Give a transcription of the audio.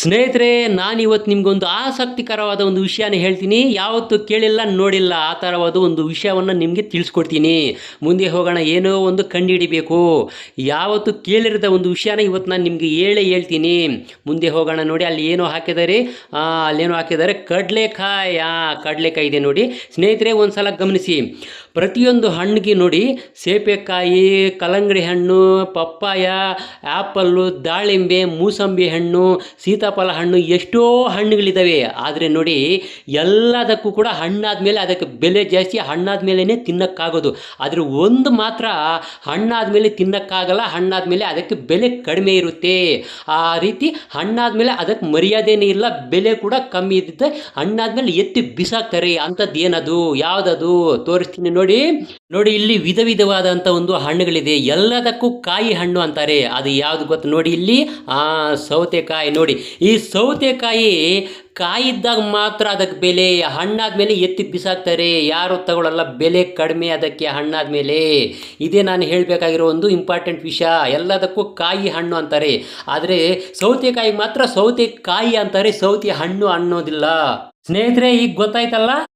ಸ್ನೇಹಿತರೆ, ನಾನಿವತ್ತು ನಿಮಗೊಂದು ಆಸಕ್ತಿಕರವಾದ ಒಂದು ವಿಷಯನ ಹೇಳ್ತೀನಿ. ಯಾವತ್ತು ಕೇಳಿಲ್ಲ, ನೋಡಿಲ್ಲ. ಆ ಥರವಾದ ಒಂದು ವಿಷಯವನ್ನು ನಿಮಗೆ ತಿಳಿಸ್ಕೊಡ್ತೀನಿ. ಮುಂದೆ ಹೋಗೋಣ, ಏನೋ ಒಂದು ಕಂಡುಹಿಡಿಬೇಕು. ಯಾವತ್ತು ಕೇಳಿರದ ಒಂದು ವಿಷಯನ ಇವತ್ತು ನಾನು ನಿಮಗೆ ಹೇಳೇ ಹೇಳ್ತೀನಿ. ಮುಂದೆ ಹೋಗೋಣ ನೋಡಿ, ಅಲ್ಲಿ ಏನೋ ಹಾಕಿದ್ದಾರೆ. ಅಲ್ಲೇನೋ ಹಾಕಿದ್ದಾರೆ. ಕಡಲೆಕಾಯಿ. ಕಡಲೆಕಾಯಿ ಇದೆ ನೋಡಿ. ಸ್ನೇಹಿತರೆ ಒಂದು ಸಲ ಗಮನಿಸಿ. ಪ್ರತಿಯೊಂದು ಹಣ್ಣಿಗೆ ನೋಡಿ ಸೇಪೆಕಾಯಿ, ಕಲ್ಲಂಗಡಿ ಹಣ್ಣು, ಪಪ್ಪಾಯ ಆ್ಯಪಲ್ಲು ದಾಳಿಂಬೆ, ಮೂಸಂಬಿ ಹಣ್ಣು, ಸೀತಾಫಲ ಹಣ್ಣು, ಎಷ್ಟೋ ಹಣ್ಣುಗಳಿದ್ದಾವೆ. ಆದರೆ ನೋಡಿ ಎಲ್ಲದಕ್ಕೂ ಕೂಡ ಹಣ್ಣಾದ ಮೇಲೆ ಅದಕ್ಕೆ ಬೆಲೆ ಜಾಸ್ತಿ ಹಣ್ಣಾದ ಮೇಲೇ ತಿನ್ನೋಕ್ಕಾಗೋದು. ಆದರೆ ಒಂದು ಮಾತ್ರ ಹಣ್ಣಾದ ಮೇಲೆ ತಿನ್ನೋಕ್ಕಾಗಲ್ಲ ಹಣ್ಣಾದ ಮೇಲೆ ಅದಕ್ಕೆ ಬೆಲೆ ಕಡಿಮೆ ಇರುತ್ತೆ. ಆ ರೀತಿ ಹಣ್ಣಾದ ಮೇಲೆ ಅದಕ್ಕೆ ಮರ್ಯಾದೆನೇ ಇಲ್ಲ, ಬೆಲೆ ಕೂಡ ಕಮ್ಮಿ ಇರುತ್ತೆ. ಹಣ್ಣಾದ್ಮೇಲೆ ಎತ್ತಿ ಬಿಸಾಕ್ತಾರೆ. ಅಂಥದ್ದು ಏನದು? ಯಾವುದದು? ತೋರಿಸ್ತೀನಿ ನೋಡಿ ನೋಡಿ ಇಲ್ಲಿ ವಿಧ ವಿಧವಾದಂಥ ಒಂದು ಹಣ್ಣುಗಳಿದೆ. ಎಲ್ಲದಕ್ಕೂ ಕಾಯಿ ಹಣ್ಣು ಅಂತಾರೆ. ಅದು ಯಾವುದು ಗೊತ್ತು ನೋಡಿ ಇಲ್ಲಿ? ಆ, ಸೌತೆಕಾಯಿ ನೋಡಿ. ಈ ಸೌತೆಕಾಯಿ ಕಾಯಿದ್ದಾಗ ಮಾತ್ರ ಅದಕ್ಕೆ ಬೆಲೆ ಹಣ್ಣಾದ್ಮೇಲೆ ಎತ್ತಿ ಬಿಸಾಕ್ತಾರೆ. ಯಾರು ತಗೊಳ್ಳಲ್ಲ ಬೆಲೆ ಕಡಿಮೆ ಅದಕ್ಕೆ ಹಣ್ಣಾದ್ಮೇಲೆ ಇದೇ ನಾನು ಹೇಳಬೇಕಾಗಿರೋ ಒಂದು ಇಂಪಾರ್ಟೆಂಟ್ ವಿಷಯ. ಎಲ್ಲದಕ್ಕೂ ಕಾಯಿ ಹಣ್ಣು ಅಂತಾರೆ. ಆದರೆ ಸೌತೆಕಾಯಿ ಮಾತ್ರ ಸೌತೆಕಾಯಿ ಅಂತಾರೆ, ಸೌತೆ ಹಣ್ಣು ಅನ್ನೋದಿಲ್ಲ. ಸ್ನೇಹಿತರೆ, ಈಗ ಗೊತ್ತಾಯ್ತಲ್ಲ?